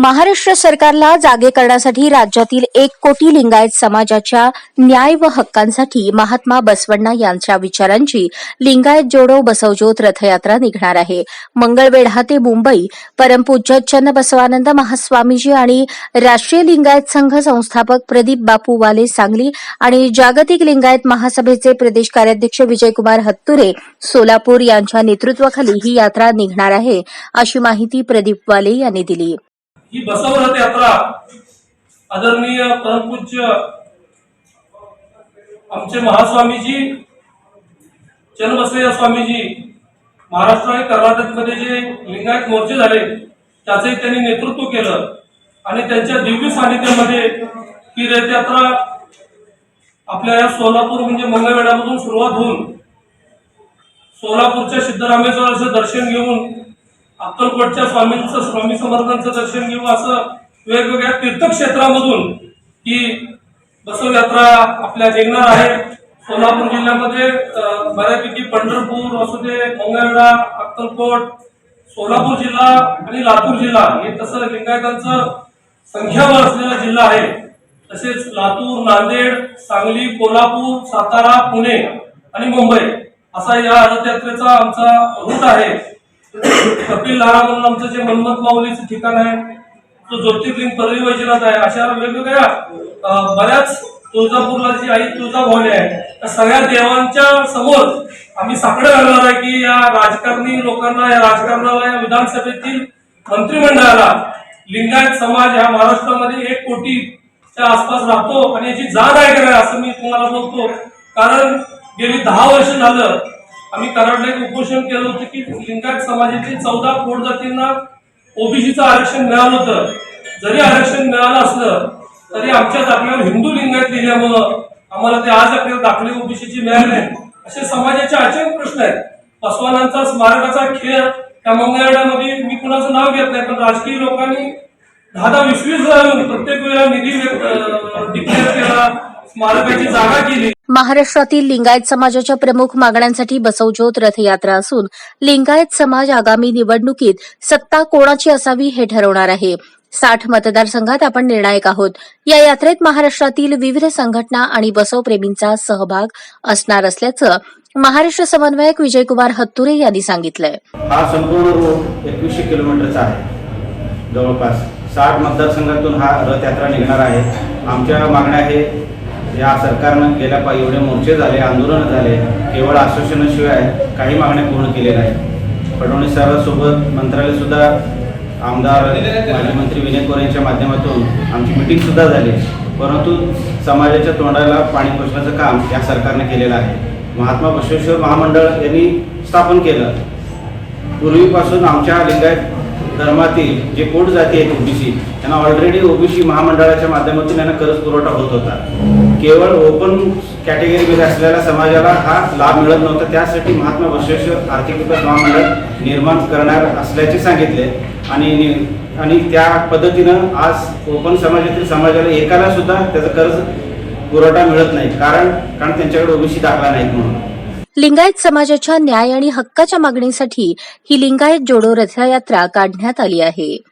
महाराष्ट्र सरकारला जागे करण्यासाठी राज्यातील एक कोटी लिंगायत समाजाच्या न्याय व हक्कांसाठी महात्मा बसवण्णा यांच्या विचारांची लिंगायत जोडो बसवज्योत रथयात्रा निघणार आहे. मंगळवेढा ते मुंबई परमपूज्य चन्न बसवानंद महास्वामीजी आणि राष्ट्रीय लिंगायत संघ संस्थापक प्रदीप बापू वाले सांगली आणि जागतिक लिंगायत महासभेचे प्रदेश कार्याध्यक्ष विजयकुमार हत्तुरे सोलापूर यांच्या नेतृत्वाखाली ही यात्रा निघणार आहे अशी माहिती प्रदीप वाले यांनी दिली. ही बसवरथ यात्रा आदरणीय परमपूज्य आमचे महास्वामीजी चन्नबसवय्या स्वामीजी महाराष्ट्र आणि कर्नाटकमध्ये जे लिंगायत मोर्चे झाले त्याचंही त्यांनी नेतृत्व केलं. आणि त्यांच्या दिव्य सानिध्यामध्ये ही रथयात्रा आपल्या या सोलापूर म्हणजे मंगळवेढ्यामधून सुरुवात होऊन सोलापूरच्या सिद्धरामेश्वराचं दर्शन घेऊन अक्कलकोटच्या स्वामींचं स्वामी समर्थांचं दर्शन घेऊ असं वेगवेगळ्या तीर्थक्षेत्रामधून ही बसव यात्रा आपल्या निघणार आहे. सोलापूर जिल्ह्यामध्ये बऱ्यापैकी पंढरपूर असू दे मंगळवेढा अक्कलकोट सोलापूर जिल्हा आणि लातूर जिल्हा हे तसं लिंगायतांचं संख्याबळ असलेला जिल्हा आहे. तसेच लातूर नांदेड सांगली कोल्हापूर सातारा पुणे आणि मुंबई असा या रथयात्रेचा आमचा रूट आहे. कपिल लारा म्हणून आमचं जे मनमत माऊलीचं ठिकाण आहे तो ज्योतिर्लिंग परळी वैजनाथ आहे अशा वेगवेगळ्या बऱ्याच तुळजापूरला जी आई तुळजाभवानी आहे त्या सगळ्या देवांच्या समोर आम्ही साकडं घालणार आहे की या राजकारणी लोकांना या राजकारणाला या विधानसभेतील मंत्रिमंडळाला लिंगायत समाज हा महाराष्ट्रामध्ये एक कोटीच्या आसपास राहतो आणि याची जाग आहे का असं मी तुम्हाला सांगतो. कारण गेली दहा वर्ष झालं आम्ही कराडला एक उपोषण केलं होतं की लिंगायत समाजातील चौदा पोट जातींना ओबीसीचं आरक्षण मिळालं होतं. जरी आरक्षण मिळालं असलं तरी आमच्या दाखल्यावर हिंदू लिंगायत लिहिल्यामुळं आम्हाला ते आज आपल्याला दाखले ओबीसीची मिळाले असे समाजाचे अचानक प्रश्न आहेत. पासवानांचा स्मारकाचा खेळ त्या मंगळवेढ्यामध्ये मी कुणाचं नाव घेत नाही पण राजकीय लोकांनी दहा दहा वीस वीस प्रत्येक वेळेला निधी डिक्लेअर केला स्मारकाची जागा केली. महाराष्ट्रातील लिंगायत समाजाच्या प्रमुख मागण्यांसाठी बसवज्योत रथयात्रा असून लिंगायत समाज आगामी निवडणुकीत सत्ता कोणाची असावी हे ठरवणार आहे. साठ मतदारसंघात आपण निर्णायक आहोत. या यात्रेत महाराष्ट्रातील विविध संघटना आणि बसवप्रेमींचा सहभाग असणार असल्याचं महाराष्ट्र समन्वयक विजयकुमार हत्तुरे यांनी सांगितलंय. हा संपूर्ण रोड एकवीसशे किलोमीटरचा आहे. जवळपास साठ मतदारसंघातून हा रथयात्रा निघणार आहे. आमच्या मागण्या आहे या सरकारनं गेल्या पा एवढे मोर्चे झाले आंदोलन झाले केवळ आश्वासनाशिवाय काही मागण्या पूर्ण केल्या नाही फडणवीस साहेबांसोबत मंत्रालयसुद्धा आमदार माजी मंत्री विनय कोरे यांच्या माध्यमातून आमची मिटिंगसुद्धा झाली. परंतु समाजाच्या तोंडाला पाणी पोचण्याचं काम या सरकारने केलेलं आहे. महात्मा बसवेश्वर महामंडळ यांनी स्थापन केलं. पूर्वीपासून आमच्या लिंगायत धर्मातील जे पोट जाती आहेत ओबीसी त्यांना ऑलरेडी ओबीसी महामंडळाच्या माध्यमातून यांना कर्ज पुरवठा होत होता. केवळ ओपन कॅटेगरीमध्ये असलेल्या समाजाला हा लाभ मिळत नव्हता. त्यासाठी महात्मा बसवेश्वर आर्थिक विकास महामंडळ निर्माण करणार असल्याचे सांगितले. आणि आणि त्या पद्धतीनं आज ओपन समाजातील समाजाला एकाला सुद्धा त्याचं कर्ज पुरवठा मिळत नाही. कारण कारण त्यांच्याकडे ओबीसी दाखला नाहीत म्हणून. लिंगायत समाजाच्या न्याय आणि हक्काच्या मागणीसाठी ही लिंगायत जोडो रथयात्रा काढण्यात आली आहे.